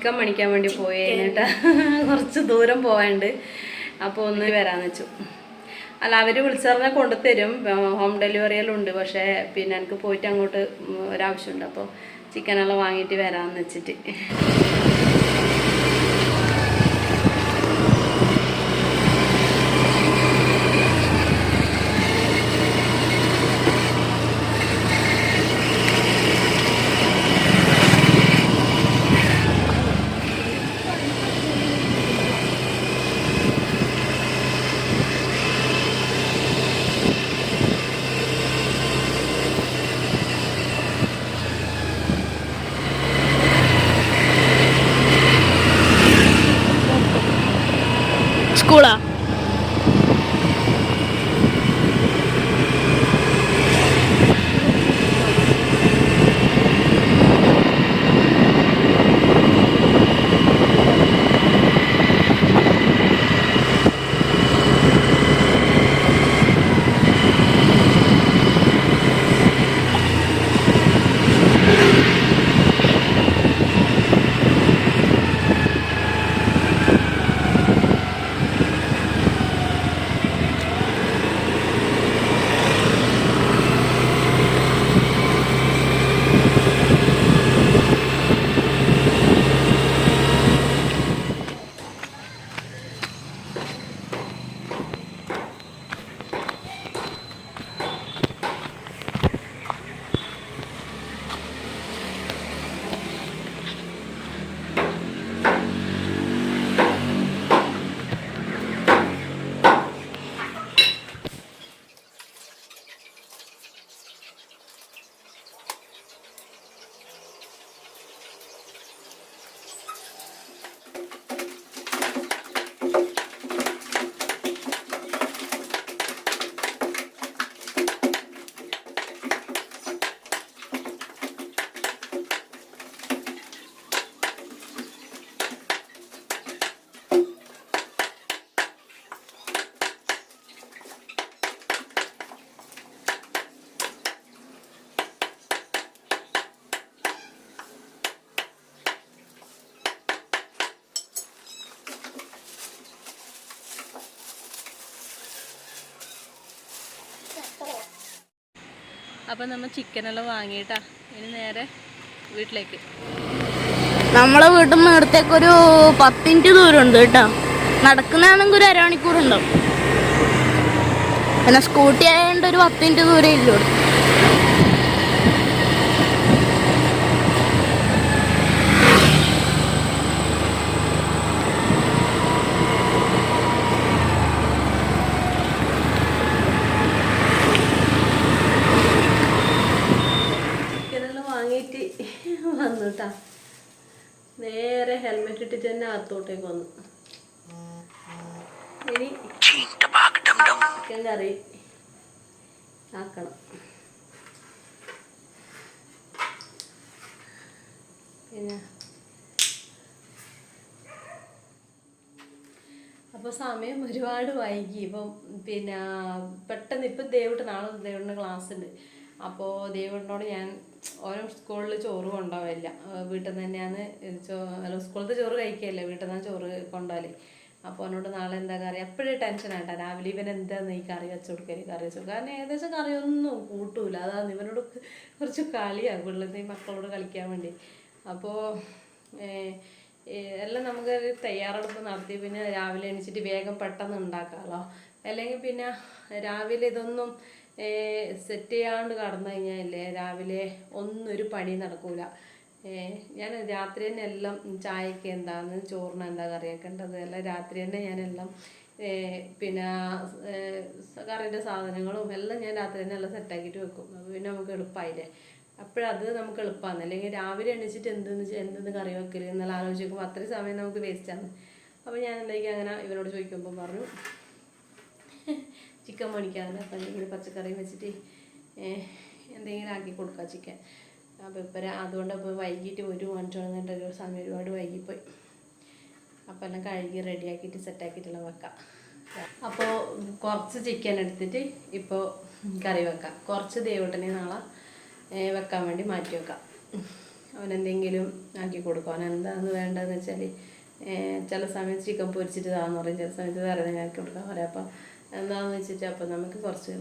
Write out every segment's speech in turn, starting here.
Chicken മേടിക്കാൻ വേണ്ടി പോയേട്ടാ കുറച്ച് ദൂരം പോകാണ്ട് അപ്പോൾ ഒന്ന് വരാന്ന് വെച്ചു. അല്ല അവർ വിളിച്ചറിഞ്ഞാൽ കൊണ്ടുതരും. ഹോം ഡെലിവറിയെല്ലാം ഉണ്ട്. പക്ഷേ പിന്നെ എനിക്ക് പോയിട്ട് അങ്ങോട്ട് ഒരാവശ്യമുണ്ട്. അപ്പോൾ ചിക്കനെല്ലാം വാങ്ങിയിട്ട് വരാമെന്ന് വെച്ചിട്ട്. അപ്പം നമ്മൾ ചിക്കനെല്ലാം വാങ്ങിയിട്ടാ. ഇനി നേരെ വീട്ടിലേക്ക്. നമ്മളെ വീട്ടിൽ നിന്ന് ഇടത്തേക്ക് ഒരു പത്തിന്റെ ദൂരം ഉണ്ട് കേട്ടോ. നടക്കുന്നതാണെങ്കിൽ ഒരു അരമണിക്കൂർ ഉണ്ടാവും പിന്നെ സ്കൂട്ടി ആയതുകൊണ്ട് ഒരു പത്തിന്റെ ദൂരം ഇല്ല ഇവിടെ ചിക്കനെല്ലാം വാങ്ങിയിട്ട് വന്നു കേട്ടാ നേരെ ഹെൽമെറ്റ് ഇട്ടിട്ട് തന്നെ അകത്തോട്ടേക്ക് വന്നു. ഇനി ചിക്കൻ കറി ആക്കണം. പിന്നെ? അപ്പോൾ സമയം ഒരുപാട് വൈകി. ഇപ്പം പിന്നെ പെട്ടെന്ന് ഇപ്പം ദേവിട്ട് നാളെ ദേവിന്റെ ക്ലാസ് ഉണ്ട്. അപ്പോൾ ദേവിനോട് ഞാൻ ഓരോ സ്കൂളിൽ ചോറ് കൊണ്ടുപോവില്ല വീട്ടിൽ നിന്ന് തന്നെയാണ് ചോ അല്ല സ്കൂളത്തെ ചോറ് കഴിക്കുകയല്ലേ വീട്ടിൽ നിന്ന് ചോറ് കൊണ്ടുപോകൽ അപ്പോൾ അവനോട് നാളെ എന്താ കറി? എപ്പോഴും ടെൻഷൻ ആയിട്ട് രാവിലെ ഇവൻ എന്താന്ന് ഈ കറി വെച്ച് കൊടുക്കൽ? കറി വെച്ചു കാരണം ഏകദേശം കറിയൊന്നും കൂട്ടൂല. അതാണ് ഇവനോട് കുറച്ച് കളിയാണ് പിള്ളേർ മക്കളോട് കളിക്കാൻ വേണ്ടി. അപ്പോൾ എല്ലാം നമുക്ക് തയ്യാറെടുപ്പ് നടത്തി. പിന്നെ രാവിലെ എണീച്ചിട്ട് വേഗം പെട്ടെന്ന് ഉണ്ടാക്കാമല്ലോ അല്ലെങ്കിൽ പിന്നെ രാവിലെ ഇതൊന്നും സെറ്റ് ചെയ്യാണ്ട് കടന്നു കഴിഞ്ഞാലേ രാവിലെ ഒന്നൊരു പണി നടക്കൂല. ഞാൻ രാത്രി തന്നെ എല്ലാം ചായക്ക് എന്താന്ന് ചോറിന് എന്താ കറിയാക്കേണ്ടത് എല്ലാം രാത്രി തന്നെ ഞാനെല്ലാം പിന്നെ കറിന്റെ സാധനങ്ങളും എല്ലാം ഞാൻ രാത്രി തന്നെ എല്ലാം സെറ്റാക്കിയിട്ട് വെക്കും. പിന്നെ നമുക്ക് എളുപ്പമായില്ലേ അപ്പോഴത് നമുക്ക് എളുപ്പമാണ് അല്ലെങ്കിൽ രാവിലെ എണീച്ചിട്ട് എന്തെന്ന് എന്തെന്ന് കറി വെക്കൽ എന്നുള്ള ആലോചിക്കുമ്പോൾ അത്രയും സമയം നമുക്ക് വേസ്റ്റാണ് അപ്പോൾ ഞാൻ എന്തായിരിക്കും അങ്ങനെ ഇവരോട് ചോദിക്കുമ്പോൾ പറഞ്ഞു ചിക്കൻ മേടിക്കാറുണ്ട്. അപ്പം എന്തെങ്കിലും പച്ചക്കറിയും വെച്ചിട്ട് എന്തെങ്കിലും ആക്കി കൊടുക്കുക ചിക്കൻ. അപ്പോൾ ഇപ്പം അതുകൊണ്ട് അപ്പോൾ വൈകിട്ട് ഒരു മണിച്ചോന്നിട്ട് ഒരു സമയം ഒരുപാട് വൈകിപ്പോയി. അപ്പോൾ എല്ലാം കഴുകി റെഡിയാക്കിയിട്ട് സെറ്റാക്കിയിട്ടുള്ള വെക്കാം. അപ്പോൾ കുറച്ച് ചിക്കൻ എടുത്തിട്ട് ഇപ്പോൾ കറി വെക്കാം. കുറച്ച് ദേവട്ടനെ നാളെ വെക്കാൻ വേണ്ടി മാറ്റി വെക്കാം. അവനെന്തെങ്കിലും ആക്കി കൊടുക്കും. അവൻ എന്താണെന്ന് വേണ്ടതെന്ന് വെച്ചാൽ ചില സമയത്ത് ചിക്കൻ പൊരിച്ചിട്ട് താന്ന് പറയും. ചില സമയത്ത് വേറെ എന്തെങ്കിലും ആക്കി കൊടുക്കാൻ പറയാം അപ്പം എന്താണെന്ന് വെച്ചിട്ട് അപ്പം നമുക്ക് കുറച്ച്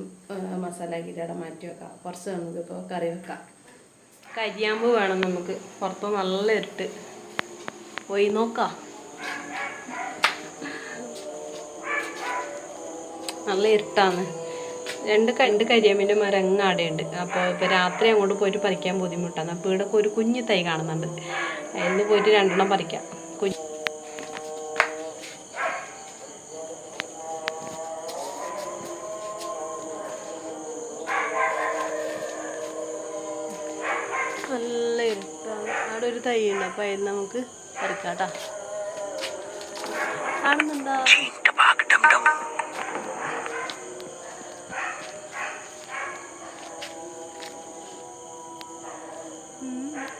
മസാല ആക്കിയിട്ട് മാറ്റി വെക്കാം. കുറച്ച് നമുക്കിപ്പോൾ കറി വെക്കാം. കരിയാമ്പ് വേണം നമുക്ക്. പുറത്ത് നല്ല ഇട്ട് പോയി നോക്കാം. നല്ല ഇരുട്ടാണ്. രണ്ട് കണ്ട് കരിയാമ്പിന്റെ മരം അങ്ങ് അവിടെയുണ്ട് അപ്പോൾ ഇപ്പോൾ രാത്രി അങ്ങോട്ട് പോയിട്ട് പറിക്കാൻ ബുദ്ധിമുട്ടാണ്. അപ്പോൾ ഇവിടെ ഒരു കുഞ്ഞു തൈ കാണുന്നുണ്ട്. അതിന് പോയിട്ട് രണ്ടെണ്ണം പറിക്കാം. ഒരു തൈ ഉണ്ട് അപ്പോൾ അതിന് നമുക്ക് പറിക്കാം കാണുന്നുണ്ടോ?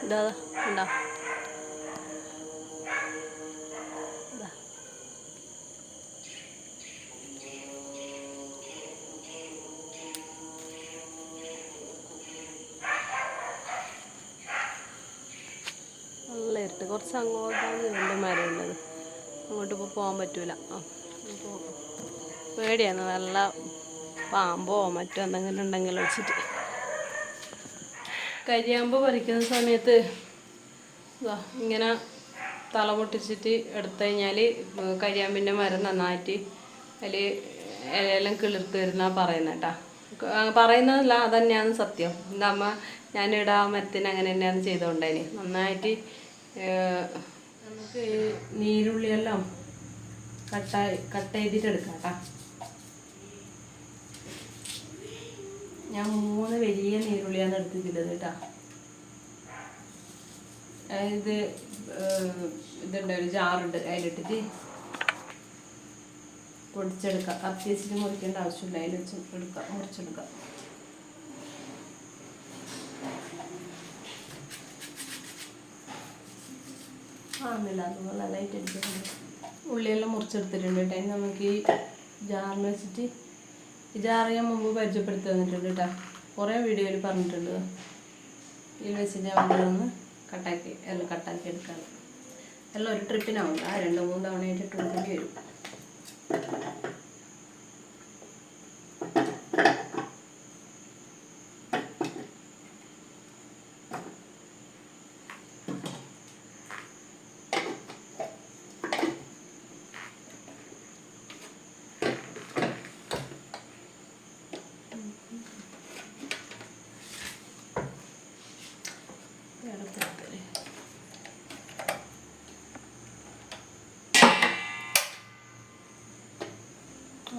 ഇതാ ഉണ്ടോ ഇരുട്ട് കുറച്ച് അങ്ങോട്ടാണ് രണ്ട് മരം ഉള്ളത് അങ്ങോട്ട് ഇപ്പോൾ പോകാൻ പറ്റൂല. അപ്പോൾ പേടിയാണ്. നല്ല പാമ്പോ മറ്റോ എന്തെങ്കിലും ഉണ്ടെങ്കിൽ വെച്ചിട്ട് കരിയാമ്പ് പറിക്കുന്ന സമയത്ത് ഇങ്ങനെ തല പൊട്ടിച്ചിട്ട് എടുത്തു കഴിഞ്ഞാൽ കരിയാമ്പിന്റെ മരം നന്നായിട്ട് അതിൽ ഇലയെല്ലാം കിളിർത്ത് വരുന്ന പറയുന്നത് കേട്ടോ. പറയുന്നതല്ല അതന്നെയാണ് സത്യം. എന്റെ അമ്മ ഞാനിവിടെ ആ മരത്തിന് അങ്ങനെ തന്നെയാണ് ചെയ്തുകൊണ്ടേന് നന്നായിട്ട് നമുക്ക് നീരുള്ളിയെല്ലാം കട്ട കട്ട് ചെയ്തിട്ട് എടുക്കാം കേട്ടോ ഞാൻ മൂന്ന് വലിയ നീരുള്ളിയാണ് എടുത്തിട്ടുള്ളത് കേട്ടോ. ഏഹ്, ഇതുണ്ട് ഒരു ജാറുണ്ട് അതിലിട്ടിട്ട് പൊടിച്ചെടുക്കാം. അത്യാവശ്യം മുറിക്കേണ്ട ആവശ്യമില്ല. അതിൽ വെച്ച് എടുക്കാം മുറിച്ചെടുക്കാം. ആന്നില്ല അതുപോലെ നല്ലതായിട്ട് എടുത്തിട്ടുണ്ട് ഉള്ളിയെല്ലാം മുറിച്ചെടുത്തിട്ടുണ്ട് കേട്ടോ. ഇനി നമുക്ക് ഈ ജാറിന് വെച്ചിട്ട് ഈ ജാറ് ഞാൻ മുമ്പ് പരിചയപ്പെടുത്തി തന്നിട്ടുണ്ട് കേട്ടോ. കുറേ വീഡിയോയിൽ പറഞ്ഞിട്ടുണ്ട്. ഇതിൽ വെച്ചിട്ട് നമ്മളൊന്ന് കട്ടാക്കി എല്ലാം കട്ടാക്കി എടുക്കാം. എല്ലാം ഒരു ട്രിപ്പിനാവില്ല രണ്ട് മൂന്ന് തവണയായിട്ട് ട്രിപ്പിൽ വരും.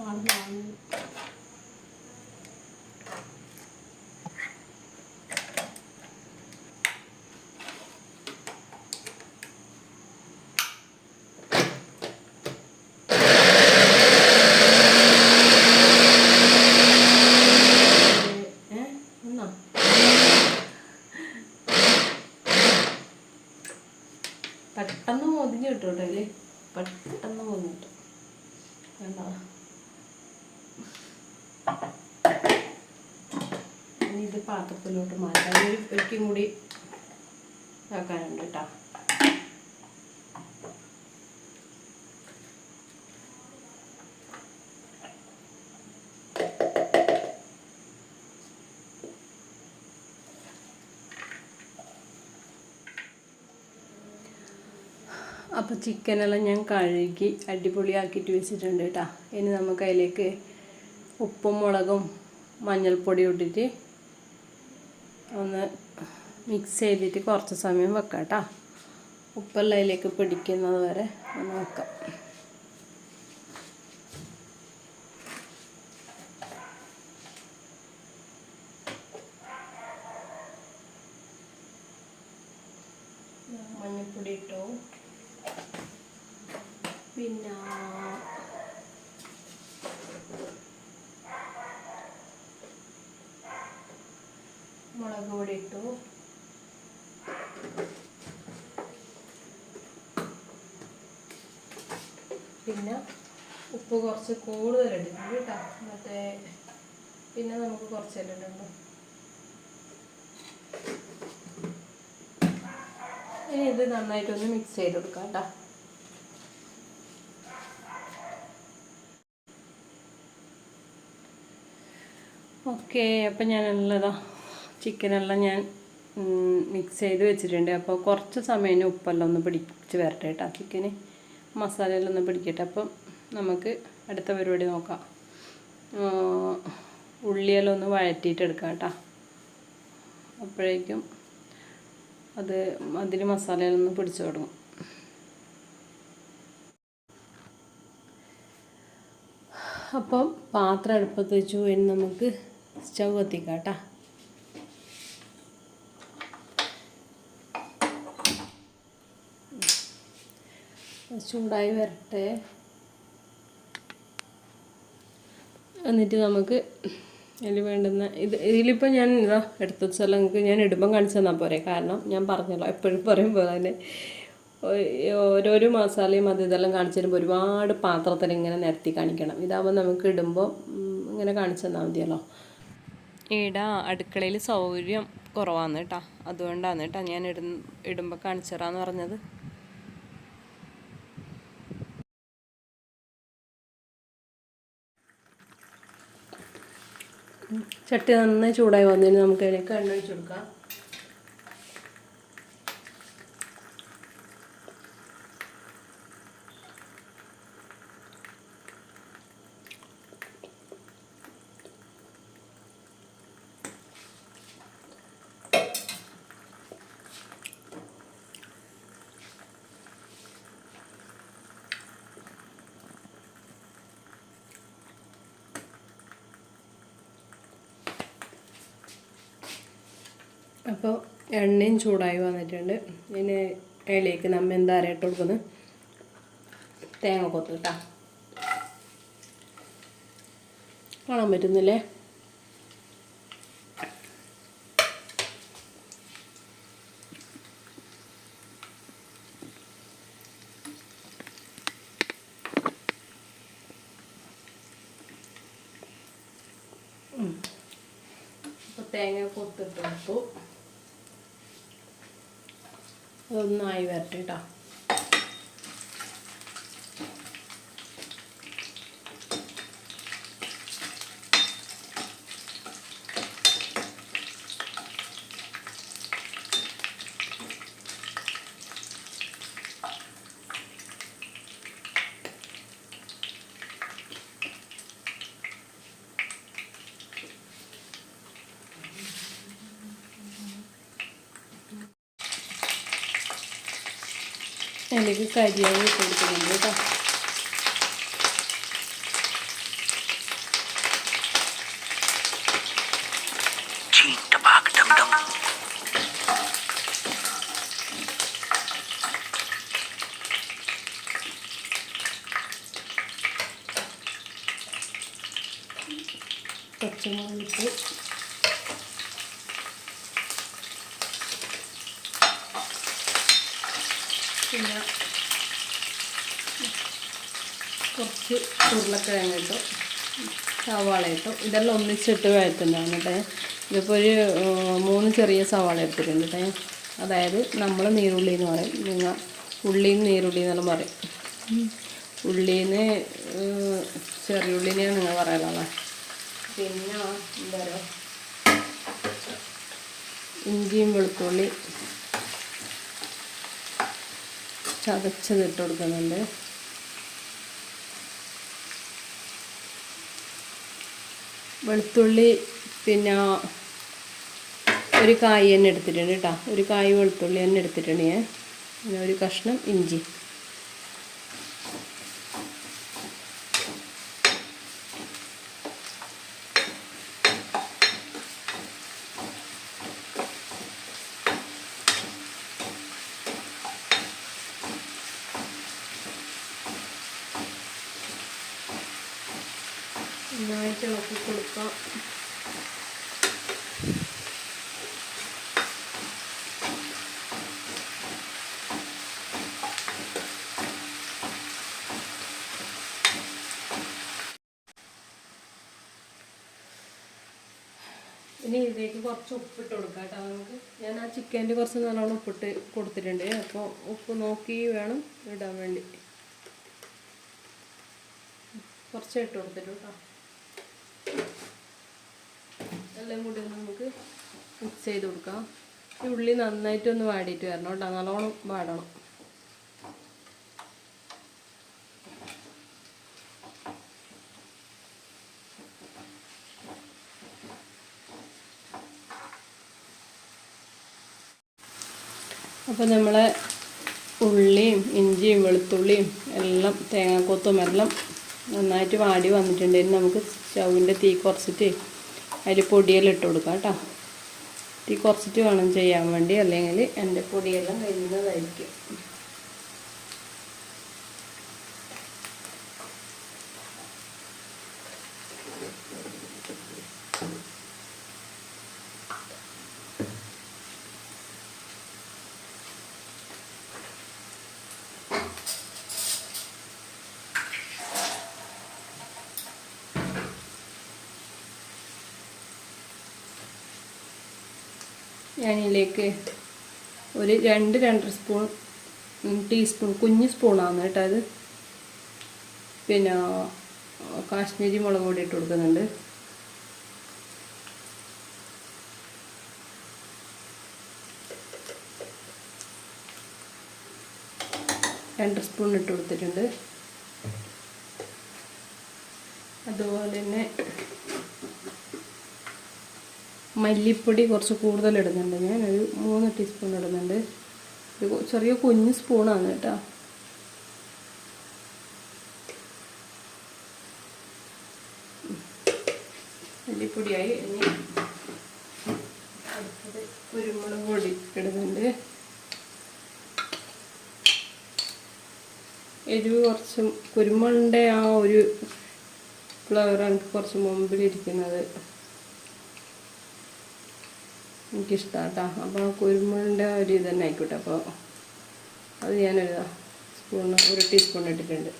ഒന്നോ പെട്ടെന്ന് മോദിഞ്ഞ് കിട്ടും പെട്ടെന്ന് മോദിഞ്ഞ് വേണ്ട ഇനി ഇത് പാത്രത്തിലോട്ട് മാറ്റാം. ഒരു ഒരിക്കലും കൂടി ഇതാക്കാനുണ്ട് കേട്ടോ അപ്പോൾ ചിക്കനെല്ലാം ഞാൻ കഴുകി അടിപൊളിയാക്കിയിട്ട് വെച്ചിട്ടുണ്ട് കേട്ടോ ഇനി നമുക്ക് അതിലേക്ക് ഉപ്പും മുളകും മഞ്ഞൾപ്പൊടി ഇട്ടിട്ട് ഒന്ന് മിക്സ് ചെയ്തിട്ട് കുറച്ച് സമയം വെക്കാം കേട്ടോ ഉപ്പെല്ലാം അതിലേക്ക് പിടിക്കുന്നത് വരെ ഒന്ന് വെക്കാം മഞ്ഞൾപ്പൊടി ഇട്ടു പിന്നെ മുളക് പൊടി ഇട്ടു പിന്നെ ഉപ്പ് കുറച്ച് കൂടുതൽ എടുക്കും കേട്ടോ. മറ്റേ പിന്നെ നമുക്ക് കുറച്ചെല്ലാം ഇടണ്ടോ? ഇനി ഇത് നന്നായിട്ടൊന്ന് മിക്സ് ചെയ്ത് കൊടുക്കാം കേട്ടോ. ഓക്കെ അപ്പം ഞാനുള്ളതാ ചിക്കനെല്ലാം ഞാൻ മിക്സ് ചെയ്ത് വെച്ചിട്ടുണ്ട്. അപ്പോൾ കുറച്ച് സമയം ഉപ്പെല്ലാം ഒന്ന് പിടിച്ച് വരട്ടെ കേട്ടോ ചിക്കന്. മസാലയെല്ലാം ഒന്ന് പിടിക്കട്ടെ. അപ്പം നമുക്ക് അടുത്ത പരിപാടി നോക്കാം. ഉള്ളിയെല്ലാം ഒന്ന് വഴറ്റിയിട്ട് എടുക്കാം കേട്ടോ. അപ്പോഴേക്കും അത് അതിൽ മസാലയിലൊന്ന് പിടിച്ചു തുടങ്ങും. അപ്പം പാത്രം അടുപ്പത്ത് വെച്ചു ഇനി നമുക്ക് സ്റ്റൗ കത്തിക്കാം കേട്ടോ. ചൂടായി വരട്ടെ. എന്നിട്ട് നമുക്ക് അതിൽ വേണ്ടുന്ന ഇത് ഇതിലിപ്പോൾ ഞാൻ ഇതാ എടുത്ത വെച്ചാൽ നിങ്ങൾക്ക് ഞാൻ ഇടുമ്പം കാണിച്ചു തന്നാൽ പോരെ. കാരണം ഞാൻ പറഞ്ഞല്ലോ എപ്പോഴും പറയുമ്പോൾ തന്നെ. ഓരോരോ മസാലയും അത് ഇതെല്ലാം കാണിച്ചു തരുമ്പോൾ ഒരുപാട് പാത്രത്തിൽ ഇങ്ങനെ നിരത്തി കാണിക്കണം. ഇതാകുമ്പോൾ നമുക്ക് ഇടുമ്പോൾ ഇങ്ങനെ കാണിച്ചു തന്നാൽ മതിയല്ലോ. ഈടാ അടുക്കളയിൽ സൗകര്യം കുറവാണ് കേട്ടോ. അതുകൊണ്ടാണ് കേട്ടോ ഞാൻ ഇടും ഇടുമ്പോൾ കാണിച്ചു തരാമെന്ന് പറഞ്ഞത്. ചട്ടി നന്നായി ചൂടായി വന്നതിന് നമുക്ക് അതിലേക്ക് എണ്ണ ഒഴിച്ചു കൊടുക്കാം അപ്പോൾ എണ്ണയും ചൂടായി വന്നിട്ടുണ്ട്. ഇനി അതിലേക്ക് നമ്മൾ എന്താ അരയിട്ട് കൊടുക്കുന്നത്? തേങ്ങ കൊത്ത് കേട്ടോ കാണാൻ പറ്റുന്നില്ലേ? തേങ്ങ കൊത്തിട്ട് കൊടുത്തു. അതൊന്നായി വരട്ടെ കേട്ടോ അതിലേക്ക് കരിയാവ് ഇട്ട് കൊടുക്കുന്നുണ്ട് കേട്ടോ പച്ചമുളകിട്ട് പിന്നെ കുറച്ച് ഉരുളക്കിഴങ്ങ് ഇട്ടു. സവാള ഇട്ടു. ഇതെല്ലാം ഒന്നിച്ചിട്ട് വഴറ്റുന്നതാണ് കേട്ടോ. ഇതിപ്പോൾ ഒരു മൂന്ന് ചെറിയ സവാള എടുത്തിട്ടുണ്ട് കേട്ടോ. അതായത് നമ്മൾ നീരുള്ളി എന്ന് പറയും. നിങ്ങൾ ഉള്ളിയും നീരുള്ളി എന്നെല്ലാം പറയും. ഉള്ളീന്ന് ഏർ, ചെറിയ ഉള്ളിനെയാണ് നിങ്ങൾ പറയാനുള്ളത് പിന്നെ എന്താ ഇഞ്ചിയും വെളുത്തുള്ളി ചതച്ചതിട്ട് കൊടുക്കുന്നുണ്ട്. വെളുത്തുള്ളി പിന്നെ ഒരു കായ് തന്നെ എടുത്തിട്ടുണ്ട് കേട്ടോ. ഒരു കായ് വെളുത്തുള്ളി തന്നെ എടുത്തിട്ടുണ്ട് ഞാൻ. പിന്നെ ഒരു കഷ്ണം ഇഞ്ചി നന്നായിട്ട് ഇളക്കി കൊടുക്കാം ഇനി ഇതിലേക്ക് ഉപ്പിട്ട് കൊടുക്കാം കേട്ടോ നമുക്ക്. ഞാൻ ആ ചിക്കന്റെ കുറച്ച് നല്ലോണം ഉപ്പിട്ട് കൊടുത്തിട്ടുണ്ട്. അപ്പോൾ ഉപ്പ് നോക്കി വേണം ഇടാൻ വേണ്ടി. കുറച്ച് ഇട്ട് കൊടുത്തിട്ട് കേട്ടോ. എല്ലാം കൂടി നമുക്ക് മിക്സ് ചെയ്ത് കൊടുക്കാം. ഈ ഉള്ളി നന്നായിട്ടൊന്ന് വാടിയിട്ട് വരണം കേട്ടോ. നല്ലോണം വാടണം. അപ്പോൾ നമ്മൾ ഉള്ളിയും ഇഞ്ചിയും വെളുത്തുള്ളിയും എല്ലാം തേങ്ങാക്കൊത്തും എല്ലാം നന്നായിട്ട് വാടി വന്നിട്ടുണ്ടെങ്കിൽ നമുക്ക് സ്റ്റൗവിന്റെ തീ കുറച്ചിട്ട് അതിൽ പൊടിയെല്ലാം ഇട്ട് കൊടുക്കാം കേട്ടോ. തീ കുറച്ചിട്ട് വേണം ചെയ്യാൻ വേണ്ടി. അല്ലെങ്കിൽ എന്റെ പൊടിയെല്ലാം കഴിയുന്നതായിരിക്കും ഞാനിതിലേക്ക് ഒരു രണ്ട് രണ്ടര സ്പൂൺ ടീസ്പൂൺ കുഞ്ഞ് സ്പൂണാണ് കേട്ടോ അത്. പിന്നെ കാശ്മീരി മുളക് പൊടി ഇട്ട് കൊടുക്കുന്നുണ്ട്. രണ്ടര സ്പൂൺ ഇട്ട് കൊടുത്തിട്ടുണ്ട്. അതുപോലെ തന്നെ മല്ലിപ്പൊടി കുറച്ച് കൂടുതൽ ഇടുന്നുണ്ട്. ഞാൻ ഒരു മൂന്ന് ടീസ്പൂൺ ഇടുന്നുണ്ട്. ചെറിയ കുഞ്ഞ് സ്പൂണാണ് കേട്ടോ. മല്ലിപ്പൊടിയായി. ഇനി കുരുമുളക് പൊടി ഇടുന്നുണ്ട്. എരിവ് കുറച്ച് കുരുമുളകിന്റെ ആ ഒരു ഫ്ലവറാണ് കുറച്ച് മുമ്പിലിരിക്കുന്നത് എനിക്കിഷ്ടമാണ് കേട്ടോ അപ്പോൾ കുരുമുളകിന്റെ ഒരു ഇത് തന്നെ ആയിക്കോട്ടെ. അപ്പോൾ അത് ഞാനൊരു സ്പൂണ് ഒരു ടീസ്പൂൺ ഇട്ടിട്ടുണ്ട്.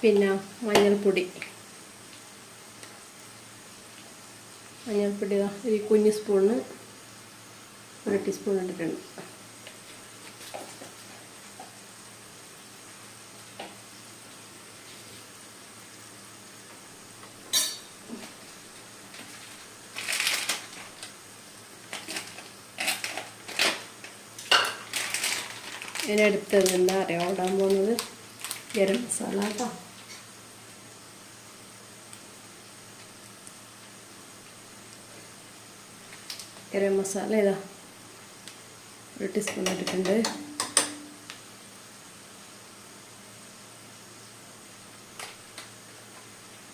പിന്നെ മഞ്ഞൾപ്പൊടി. മഞ്ഞൾപ്പൊടി ഈ കുഞ്ഞ് സ്പൂണിന് ഒരു ടീസ്പൂൺ ഇട്ടിട്ടുണ്ട്. ഇനി അടുത്തത് എന്താ അറിയാം? ഓടാൻ പോകുന്നത് ഗരം മസാല കേട്ടോ ഗരം മസാല ഇതാ. ഒരു ടീസ്പൂൺ ഇട്ടിട്ടുണ്ട്.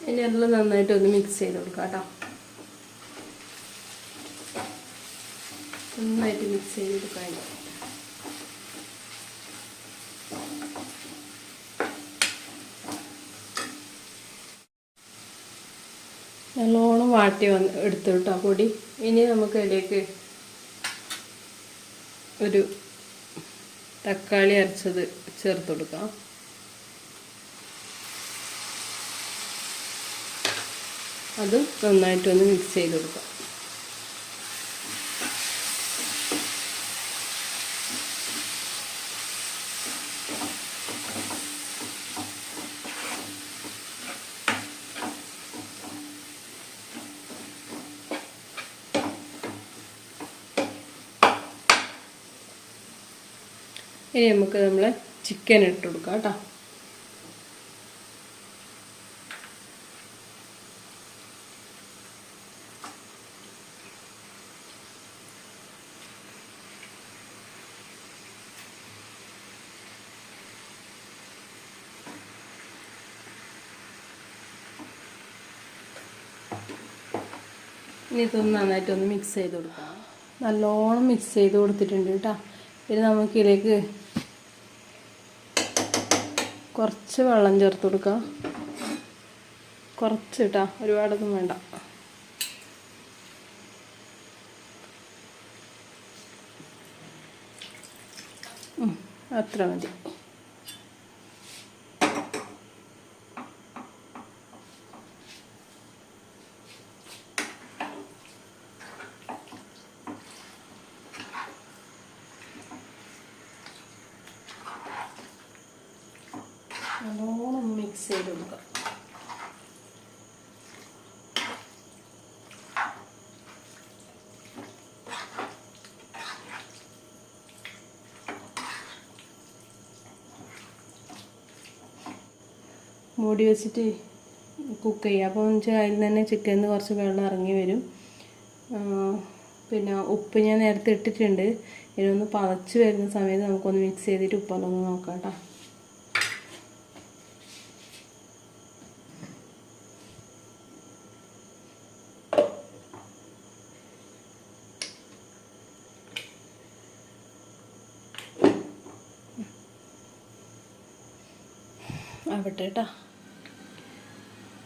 ഇനി എല്ലാം നന്നായിട്ട് ഒന്ന് മിക്സ് ചെയ്ത് കൊടുക്കാം കേട്ടോ നന്നായിട്ട് മിക്സ് ചെയ്ത് കൊടുക്കാൻ നല്ലോണം വാട്ടി വന്ന് എടുത്തു കേട്ടോ പൊടി. ഇനി നമുക്ക് അതിലേക്ക് ഒരു തക്കാളി അരച്ചത് ചേർത്ത് കൊടുക്കാം. അത് നന്നായിട്ടൊന്ന് മിക്സ് ചെയ്ത് കൊടുക്കാം. ഇനി നമുക്ക് നമ്മൾ ചിക്കൻ ഇട്ട് കൊടുക്കാം കേട്ടോ. ഇനി ഇതൊന്ന് നന്നായിട്ടൊന്ന് മിക്സ് ചെയ്ത് കൊടുക്കാം. നല്ലോണം മിക്സ് ചെയ്ത് കൊടുത്തിട്ടുണ്ട് കേട്ടോ. ഇനി നമുക്ക് ഇതിലേക്ക് കുറച്ച് വെള്ളം ചേർത്ത് കൊടുക്കുക കുറച്ച് കേട്ടോ ഒരുപാടൊന്നും വേണ്ട. അത്ര മതി. നല്ലോണം മിക്സ് ചെയ്ത് കൊടുക്കാം. മൂടി വെച്ചിട്ട് കുക്ക് ചെയ്യുക അപ്പോൾ എന്ന് വെച്ചാൽ അതിൽ തന്നെ ചിക്കനിൽ നിന്ന് കുറച്ച് വെള്ളം ഇറങ്ങി വരും. പിന്നെ ഉപ്പ് ഞാൻ നേരത്തെ ഇട്ടിട്ടുണ്ട്. ഇതിനൊന്ന് പതച്ച് വരുന്ന സമയത്ത് നമുക്കൊന്ന് മിക്സ് ചെയ്തിട്ട് ഉപ്പെല്ലാം ഒന്ന് നോക്കാം കേട്ടോ. ആവട്ടെ കേട്ടോ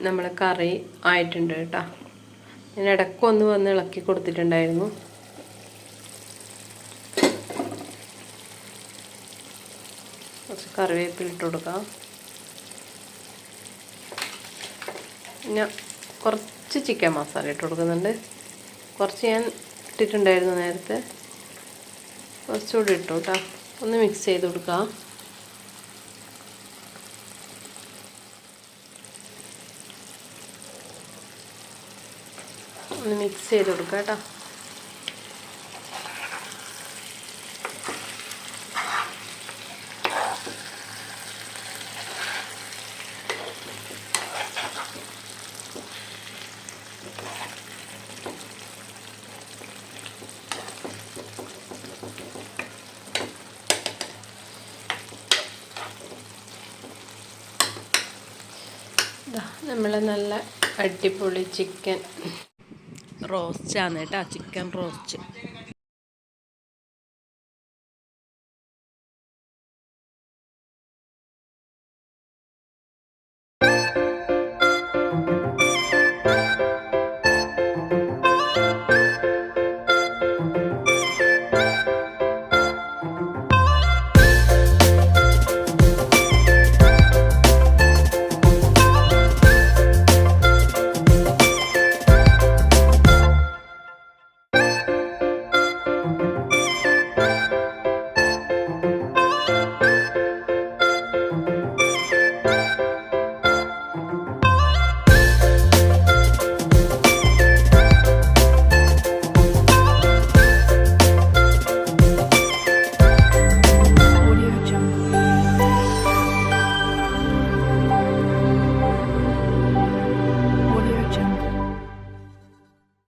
നമ്മളെ കറി ആയിട്ടുണ്ട് കേട്ടോ ഞാൻ ഇടയ്ക്കൊന്ന് വന്ന് ഇളക്കി കൊടുത്തിട്ടുണ്ടായിരുന്നു. കുറച്ച് കറിവേപ്പില ഇട്ട് കൊടുക്കാം. പിന്നെ കുറച്ച് ചിക്കൻ മസാല ഇട്ട് കൊടുക്കുന്നുണ്ട്. കുറച്ച് ഞാൻ ഇട്ടിട്ടുണ്ടായിരുന്നു നേരത്തെ. കുറച്ചുകൂടി ഇട്ടു കേട്ടോ ഒന്ന് മിക്സ് ചെയ്ത് കൊടുക്കാം ഒന്ന് മിക്സ് ചെയ്ത് കൊടുക്കുക കേട്ടോ. നമ്മൾ നല്ല അടിപൊളി ചിക്കൻ റോസ്റ്റാണ് കേട്ടോ ചിക്കൻ റോസ്റ്റ്